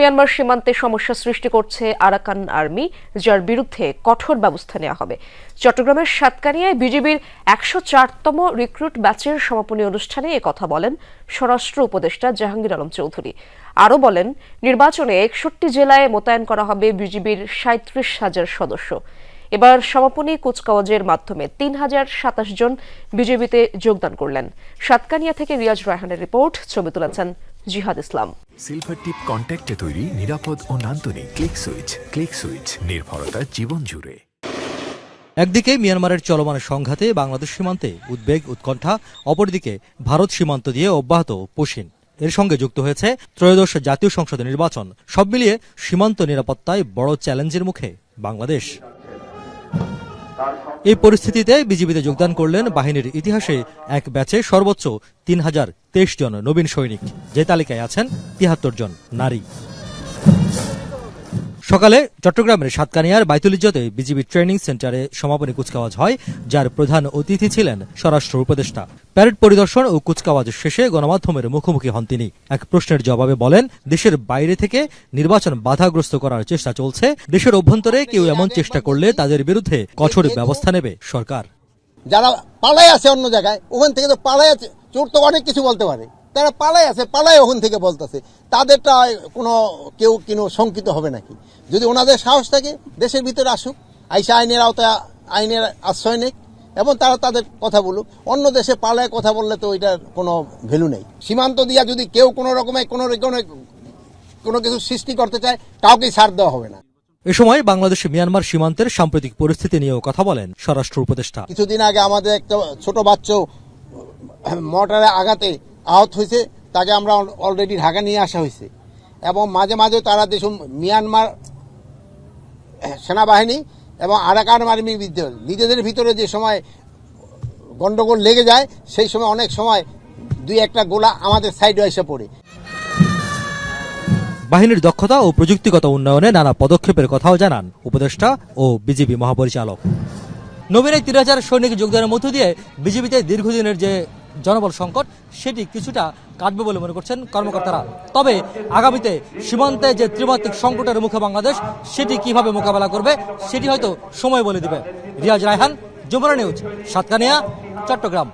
Myanmar সীমান্তে সমস্যা সৃষ্টি করছে আরাকান আর্মি, যার বিরুদ্ধে কঠোর ব্যবস্থা নেওয়া হবে। চট্টগ্রামের সাতকানিয়ায় বিজিবির একশো চারতম রিক্রুট ব্যাচের সমাপনী অনুষ্ঠানে কথা বলেন স্বরাষ্ট্র উপদেষ্টা জাহাঙ্গীর আলম চৌধুরী। আরও বলেন, নির্বাচনে একষট্টি জেলায় মোতায়েন করা হবে বিজিবির সাঁত্রিশ হাজার সদস্য। এবার সমাপনী কুচকাওয়াজের মাধ্যমে তিন হাজার সাতাশ জন বিজেপিতে যোগদান করলেন। সাতকানিয়া থেকে রিয়াজ রায়হানের রিপোর্ট, ছবি তুলেছেন জিহাদ ইসলাম। সিলভার টিপ কন্ট্যাক্টে তৈরি নিরাপদ ও নান্দনিক ক্লিক সুইচ ক্লিক সুইচ নির্ভরতা জীবন জুড়ে। একদিকে মিয়ানমারের চলমান সংঘাতে বাংলাদেশ সীমান্তে উদ্বেগ উৎকণ্ঠা অপরদিকে ভারত সীমান্ত দিয়ে অব্যাহত পশ্চিম এর সঙ্গে যুক্ত হয়েছে ত্রয়োদশ জাতীয় সংসদ নির্বাচন। সব মিলিয়ে সীমান্ত নিরাপত্তায় বড় চ্যালেঞ্জের মুখে বাংলাদেশ। এই পরিস্থিতিতে বিজিবিতে যোগদান করলেন বাহিনীর ইতিহাসে এক ব্যাচে সর্বোচ্চ তিন হাজার তেইশ জন নবীন সৈনিক। যে তালিকায় আছেন তিয়াত্তর জন নারী। সকালে চট্টগ্রামের সাতকানিয়ার বাইতুল ইজ্জতে বিজিবি ট্রেনিং সেন্টারে সমাপনী কুচকাওয়াজ হয়, যার প্রধান অতিথি ছিলেন স্বরাষ্ট্র উপদেষ্টা। প্যারেড পরিদর্শন ও কুচকাওয়াজ শেষে গণমাধ্যমের মুখোমুখি হন তিনি। এক প্রশ্নের জবাবে বলেন, দেশের বাইরে থেকে নির্বাচন বাধাগ্রস্ত করার চেষ্টা চলছে। দেশের অভ্যন্তরে কেউ এমন চেষ্টা করলে তাদের বিরুদ্ধে কঠোর ব্যবস্থা নেবে সরকার। যারা পালাই আছে অন্য জায়গায়, ওখান থেকে তো পালাই আছে, চোর তো অনেক কিছু বলতে পারে। তারা পালাই আছে পালাই ওখান থেকে বলতেছে। তাদেরটা কোনো কেউ কোনো শঙ্কিত হবে নাকি? যদি ওনাদের সাহস থাকে দেশের ভিতরে আসুক আইসা আইনের আওতায় আইনের আশ্রয় নেই এবং তারা তাদের কথা বলুক। অন্য দেশে পালায় কথা বললে তো ওইটার কোনো ভ্যালু নেই। সীমান্ত দিয়া যদি কেউ কোনো রকমে কোনো কোনো কিছু সৃষ্টি করতে চায় কাউকেই ছাড় দেওয়া হবে না। এ সময় বাংলাদেশ মিয়ানমার সীমান্তের সাম্প্রতিক পরিস্থিতি নিয়েও কথা বলেন স্বরাষ্ট্র উপদেষ্টা। কিছুদিন আগে আমাদের একটা ছোট বাচ্চা মোটরে আঘাতে আহত হয়েছে, তাকে আমরা অলরেডি ঢাকা নিয়ে আসা হয়েছে। এবং মাঝে মাঝে তারা দেশ মিয়ানমার সেনাবাহিনী এবং আরাকান আর্মির বিরুদ্ধে নিজেদের ভিতরে যে সময় গন্ডগোল লেগে যায়, সেই সময় অনেক সময় দুই একটা গোলা আমাদের সাইডে এসে পড়ে। বাহিনীর দক্ষতা ও প্রযুক্তিগত উন্নয়নে নানা পদক্ষেপের কথাও জানান উপদেষ্টা ও বিজেপি মহাপরিচালক। নবীন তিন হাজার সৈনিক যোগদানের মধ্য দিয়ে বিজেপিতে দীর্ঘদিনের যে জনবল সংকট, সেটি কিছুটা কাটবে বলে মনে করছেন কর্মকর্তারা। তবে আগামীতে সীমান্তে যে ত্রিমাত্রিক সংকটের মুখে বাংলাদেশ, সেটি কীভাবে মোকাবেলা করবে, সেটি হয়তো সময় বলে দিবে। রিয়াজ রায়হান যমুনা নিউজ, সাতকানিয়া, চট্টগ্রাম।